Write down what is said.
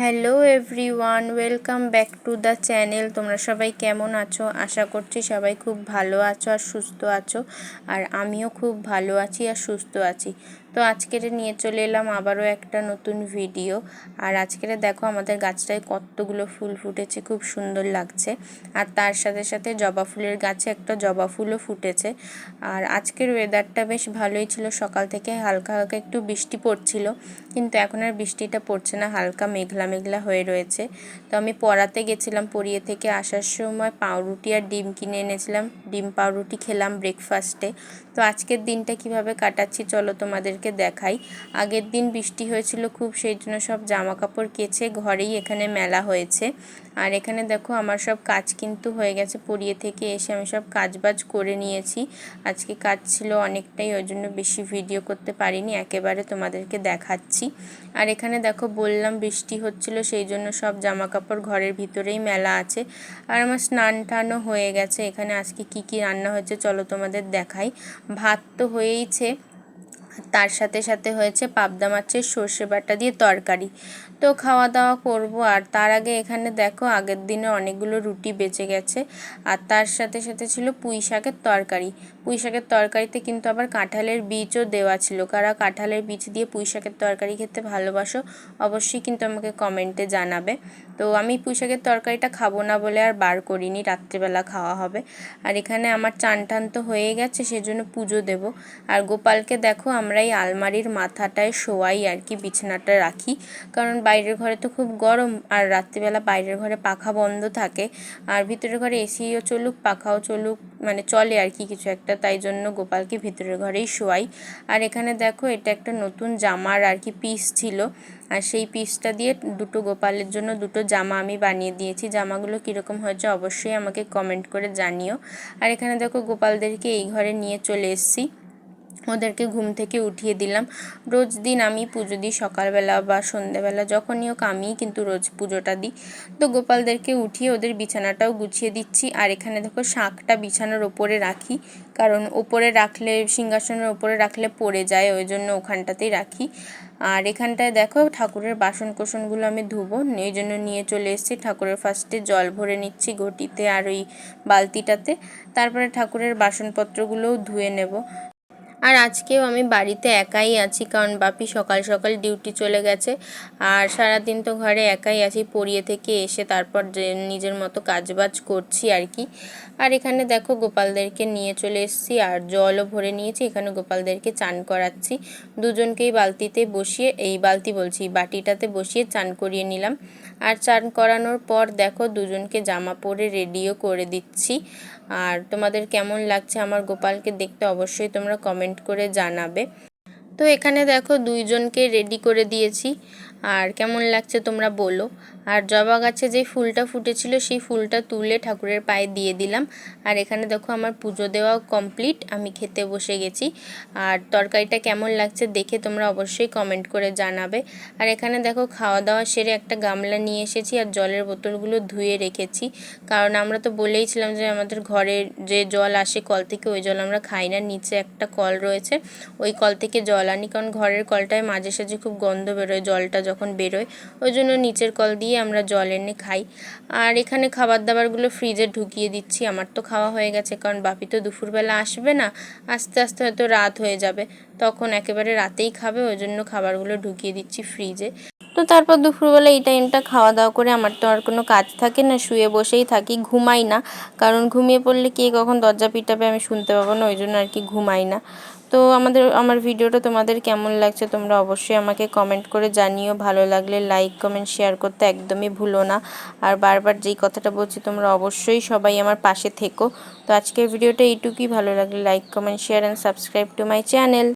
Hello everyone, welcome back to the channel. তোমরা সবাই কেমন আছো? আশা করছি সবাই খুব ভালো আছো আর সুস্থ আছো। আর আমিও খুব ভালো আছি আর সুস্থ আছি। তো আজকের নিয়ে চলে এলাম আবারও একটা নতুন ভিডিও। আর আজকের দেখো আমাদের গাছটায় কতগুলো ফুল ফুটেছে, খুব সুন্দর লাগছে। আর তার সাথে সাথে জবা ফুলের গাছে একটা জবা ফুলও ফুটেছে। আর আজকের ওয়েদারটা বেশ ভালোই ছিল। সকাল থেকে হালকা হালকা একটু বৃষ্টি পড়ছিল, কিন্তু এখন আর বৃষ্টিটা পড়ছে না। হালকা মেঘলা মেঘলা হয়ে রয়েছে। তো আমি পড়াতে গেছিলাম পড়িয়ে থেকে আসার সময় পাউরুটি আর ডিম কিনে এনেছিলাম। ডিম পাউরুটি খেলাম ব্রেকফাস্টে তো আজকের দিনটা কীভাবে কাটাচ্ছি চলো তোমাদের তোমাদেরকে দেখাই। আগের দিন বৃষ্টি হয়েছিল খুব, সেই জন্য সব জামা কাপড় কেচে ঘরেই এখানে মেলা হয়েছে। আর এখানে দেখো আমার সব কাজ কিন্তু হয়ে গেছে, পড়িয়ে থেকে এসে আমি সব কাজ বাজ করে নিয়েছি। আজকে কাজ ছিল অনেকটাই, ওই জন্য বেশি ভিডিও করতে পারিনি, একেবারে তোমাদেরকে দেখাচ্ছি। আর এখানে দেখো বললাম বৃষ্টি হচ্ছিল, সেই জন্য সব জামা কাপড় ঘরের ভিতরেই মেলা আছে। আর আমার স্নান টানও হয়ে গেছে, এখানে আজকে কি কি রান্না হয়েছে চলো তোমাদের দেখাই। ভাত তো হয়েইছে। তার সাথে সাথে হয়েছে পাবদা মাছের সর্ষে বাটা দিয়ে তরকারি। তো খাওয়া দাওয়া করব। আর তার আগে এখানে দেখো, আগের দিনে অনেকগুলো রুটি বেঁচে গেছে। আর তার সাথে সাথে ছিল পুঁই শাকের তরকারি। পুঁই শাকের তরকারিতে কিন্তু আবার কাঁঠালের বীজও দেওয়া ছিল। কারা কাঁঠালের বীজ দিয়ে পুঁই শাকের তরকারি খেতে ভালোবাসো, অবশ্যই কিন্তু আমাকে কমেন্টে জানাবে। তো আমি পুঁই শাকের তরকারিটা খাব না বলে আর বার করিনি, রাত্রিবেলা খাওয়া হবে। আর এখানে আমার চান টান তো হয়ে গেছে, সেজন্য পুজো দেব। আর গোপালকে দেখো, আমরা এই আলমারির মাথাটায় শোয়াই আর কি, বিছানাটা রাখি। কারণ বাইরের ঘরে তো খুব গরম আর রাত্রিবেলা বাইরের ঘরে পাখা বন্ধ থাকে। আর ভিতরের ঘরে এসিও চলুক, পাখাও চলুক মানে চলে আর কি কিছু একটা। তাই জন্য গোপালকে ভিতরের ঘরেই শোয়াই। আর এখানে দেখো, এটা একটা নতুন জামার আর কি পিস ছিল। আর সেই পিসটা দিয়ে দুটো গোপালের জন্য দুটো জামা আমি বানিয়ে দিয়েছি। জামাগুলো কীরকম হয়েছে অবশ্যই আমাকে কমেন্ট করে জানিও। আর এখানে দেখো, গোপালদেরকে এই ঘরে নিয়ে চলে এসেছি। ওদেরকে ঘুম থেকে উঠিয়ে দিলাম। রোজ দিন আমি পুজো দিই সকালবেলা বা সন্ধেবেলা, যখনই হোক আমিই কিন্তু রোজ পুজোটা দিই। তো গোপালদেরকে উঠিয়ে ওদের বিছানাটাও গুছিয়ে দিচ্ছি। আর এখানে দেখো শাঁখটা বিছানার ওপরে রাখি, কারণ ওপরে রাখলে, সিংহাসনের ওপরে রাখলে পড়ে যায়, ওই জন্য ওখানটাতেই রাখি। আর এখানটায় দেখো ঠাকুরের বাসন কোসনগুলো আমি ধুবো, এই জন্য নিয়ে চলে এসেছি। ঠাকুরের ফার্স্টে জল ভরে নিচ্ছি ঘটিতে আর ওই বালতিটাতে। তারপরে ঠাকুরের বাসনপত্রগুলোও ধুয়ে নেব। আর আজকেও আমি বাড়িতে একাই আছি, কারণ বাপি সকাল সকাল ডিউটি চলে গেছে। আর সারাদিন তো ঘরে একাই আছি, পড়িয়ে থেকে এসে তারপর নিজের মতো কাজবাজ করছি আর কি। আর এখানে দেখো গোপালদেরকে নিয়ে চলে এসেছি, আর জলও ভরে নিয়েছি, এখানে গোপালদেরকে চান করাচ্ছি। দুজনকেই বালতিতে বসিয়ে, এই বালতি বলছি, বাটিটাতে বসিয়ে চান করিয়ে নিলাম। আর চান করানোর পর দেখো দুজনকে জামা পরে রেডিও করে দিচ্ছি। আর তোমাদের কেমন লাগছে আমার গোপালকে দেখতে অবশ্যই তোমরা কমেন্ট করে জানাবে। তো এখানে দেখো দুইজনকে রেডি করে দিয়েছি। আর কেমন লাগছে তোমরা বলো। আর জবা গাছে যে ফুলটা ফুটেছিল, সেই ফুলটা তুলে ঠাকুরের পায়ে দিয়ে দিলাম। আর এখানে দেখো আমার পুজো দেওয়াও কমপ্লিট, আমি খেতে বসে গেছি। আর তরকারিটা কেমন লাগছে দেখে তোমরা অবশ্যই কমেন্ট করে জানাবে। আর এখানে দেখো খাওয়া দাওয়া সেরে একটা গামলা নিয়ে এসেছি আর জলের বোতলগুলো ধুয়ে রেখেছি। কারণ আমরা তো বলেইছিলাম যে আমাদের ঘরে যে জল আসে কল থেকে, ওই জল আমরা খাই না। নিচে একটা কল রয়েছে, ওই কল থেকে জল আনি। কারণ ঘরের কলটায় মাঝে সাঝে খুব গন্ধ বেরোয়, জলটা যখন বেরোয়, ওই জন্য নিচের কল দিয়ে আমরা জল এনে খাই। আর এখানে খাবার দাবারগুলো ফ্রিজে ঢুকিয়ে দিচ্ছি। আমার তো খাওয়া হয়ে গেছে, কারণ বাপি তো দুপুরবেলা আসবে না। আস্তে আস্তে হয়তো রাত হয়ে যাবে। তখন একেবারে রাতেই খাবে, ওই জন্য খাবারগুলো ঢুকিয়ে দিচ্ছি ফ্রিজে তো তারপর দুপুরবেলা এই টাইমটা খাওয়া দাওয়া করে আমার তো আর কোনো কাজ থাকে না। শুয়ে বসেই থাকি, ঘুমাই না। কারণ ঘুমিয়ে পড়লে কে কখন দরজা পিটাবে আমি শুনতে পাবো না, ওই জন্য আর কি ঘুমাই না। তো আমাদের, আমার ভিডিওটা তোমাদের কেমন লাগছে তোমরা অবশ্যই আমাকে কমেন্ট করে জানিও। ভালো লাগলে লাইক কমেন্ট শেয়ার করতে একদমই ভুলো না। আর বারবার যেই কথাটা বলছি তোমরা অবশ্যই সবাই আমার পাশে থেকো। তো আজকের ভিডিওটা এইটুকুই। ভালো লাগলে like comment share and subscribe to my channel